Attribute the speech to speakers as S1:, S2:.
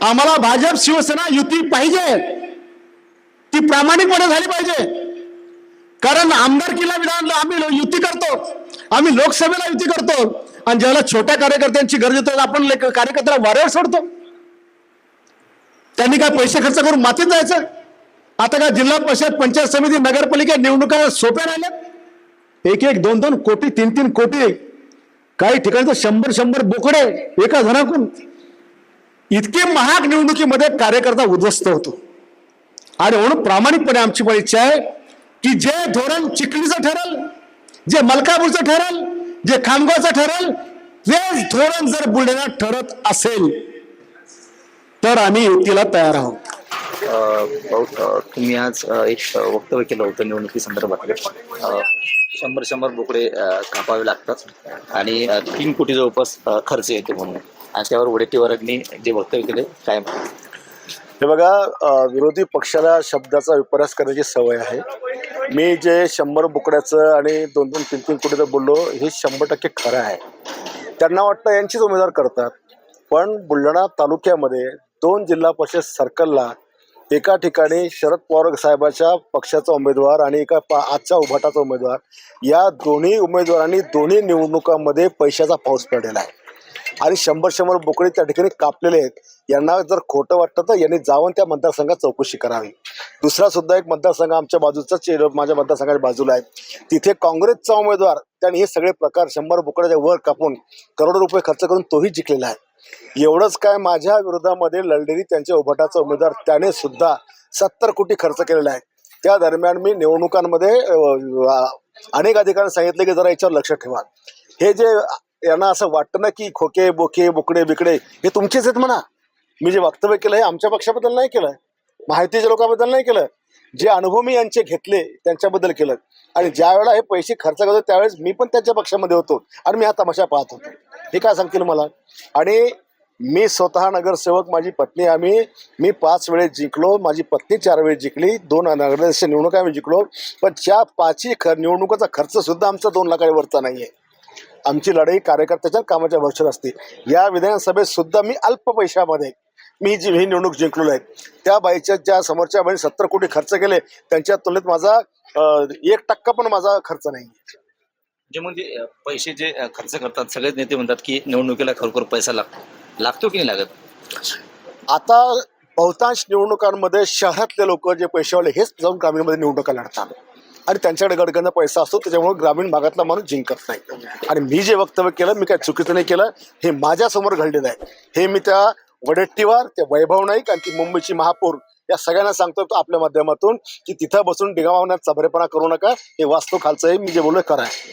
S1: आम्हाला भाजप शिवसेना युती पाहिजे. ती प्रामाणिकपणे झाली पाहिजे. कारण आमदारकीला विधान आम्ही युती करतो. आम्ही लोकसभेला युती करतो. आणि ज्याला छोट्या कार्यकर्त्यांची गरज येते आपण कार्यकर्त्याला वाऱ्यावर सोडतो. त्यांनी काय पैसे खर्च करून मातीत जायचं? आता काय जिल्हा परिषद पंचायत समिती नगरपालिका निवडणुका सोप्या राहिल्या एक एक दोन दोन कोटी तीन तीन कोटी. काही ठिकाणी तर शंभर शंभर बोकडे एका घराकून इतके महाग निवडणुकीमध्ये कार्यकर्ता उद्ध्वस्त होतो. आणि म्हणून प्रामाणिकपणे आमची पण इच्छा आहे की जे धोरण चिखलीचं ठरल जे मलकापूरचं ठरल जे खामगावचं ठरल तेच धोरण जर बुलढाण्यात ठरत असेल तर आम्ही युतीला तयार आहोत.
S2: भाऊ, तुम्ही आज एक वक्तव्य केलं होतं निवडणुकी संदर्भात. शंभर शंभर बोकडे कापावे लागतात आणि तीन कोटी जवळपास खर्च येतो म्हणून. आणि त्यावर वडेट्टीवारांनी जे वक्तव्य केले काय
S3: हे बघा विरोधी पक्षाला शब्दाचा विपर्यास करण्याची सवय आहे. मी जे शंभर बुकड्याचं आणि दोन दोन तीन तीन कोटीचं बोललो हे शंभर टक्के खरं आहे. त्यांना वाटतं यांचीच उमेदवार करतात. पण बुलढाणा तालुक्यामध्ये दोन जिल्हा परिषद सर्कलला एका ठिकाणी शरद पवार साहेबाच्या पक्षाचा उमेदवार आणि एका पा आजच्या उभाटाचा उमेदवार या दोन्ही उमेदवारांनी दोन्ही निवडणुकांमध्ये पैशाचा पाऊस पडलेला आहे. आणि शंभर शंभर बोकडे त्या ठिकाणी कापलेले आहेत. यांना जर खोटं वाटतं तर यांनी जाऊन त्या मतदारसंघात चौकशी करावी. दुसरा सुद्धा एक मतदारसंघ आमच्या बाजूचा माझ्या मतदारसंघाच्या बाजूला आहे. तिथे काँग्रेसचा उमेदवार त्यांनी हे सगळे प्रकार शंभर बोकड्याच्या वर कापून करोडो रुपये खर्च करून तोही जिंकलेला आहे. एवढंच काय माझ्या विरोधामध्ये लढलेली त्यांच्या उभाटाचा उमेदवार त्याने सुद्धा सत्तर कोटी खर्च केलेला आहे. त्या दरम्यान मी निवडणुकांमध्ये अनेक अधिकाऱ्यांनी सांगितले की जरा याच्यावर लक्ष ठेवा. हे जे यांना असं वाटतं ना की खोके बोके बोकडे बिकडे हे तुमचेच आहेत म्हणा. मी जे वक्तव्य केलं हे आमच्या पक्षाबद्दल नाही केलं. माहितीच्या लोकांबद्दल नाही केलं. जे अनुभव मी यांचे घेतले त्यांच्याबद्दल केलं. आणि ज्या वेळेला हे पैसे खर्च करतो त्यावेळेस मी पण त्यांच्या पक्षामध्ये होतो. आणि मी हा तमाशा पाहत होतो. हे काय सांगतील मला? आणि मी स्वतः नगरसेवक माझी पत्नी आम्ही मी पाच वेळेस जिंकलो. माझी पत्नी चार वेळेस जिंकली. दोन नगराध्यक्ष निवडणुका आम्ही जिंकलो. पण ज्या पाचही खर निवडणुकाचा खर्च सुद्धा आमचा दोन लाखावरचा नाही आहे आमची लढाई कार्यकर्त्याच्या कामाच्या भरपूर असते. या विधानसभेत सुद्धा मी अल्प पैशामध्ये मी जी ही निवडणूक जिंकलेलो आहे. त्या बाईच्या ज्या समोरच्या बाईने सत्तर कोटी खर्च केले त्यांच्या तुलनेत माझा एक टक्का पण माझा खर्च नाही.
S2: जे म्हणजे पैसे जे खर्च करतात सगळेच नेते म्हणतात की निवडणुकीला खरोखर पैसा लागतो लागतो की नाही लागत?
S3: आता बहुतांश निवडणुकांमध्ये शहरातले लोक जे पैशावाले हेच जाऊन ग्रामीणमध्ये निवडणुका लढतात. आणि त्यांच्याकडे गडगंड पैसा असतो त्याच्यामुळे ग्रामीण भागातला माणूस जिंकत नाही. आणि मी जे वक्तव्य केलं मी काय चुकीचं नाही केलं हे माझ्यासमोर घडलेलं आहे. हे मी त्या वडेट्टीवार त्या वैभव नाईक आणि ती मुंबईची महापौर या सगळ्यांना सांगतो आपल्या माध्यमातून की तिथं बसून डिगावण्यात चबरेपणा करू नका हे वास्तव खालचं आहे मी जे बोललो खरं आहे.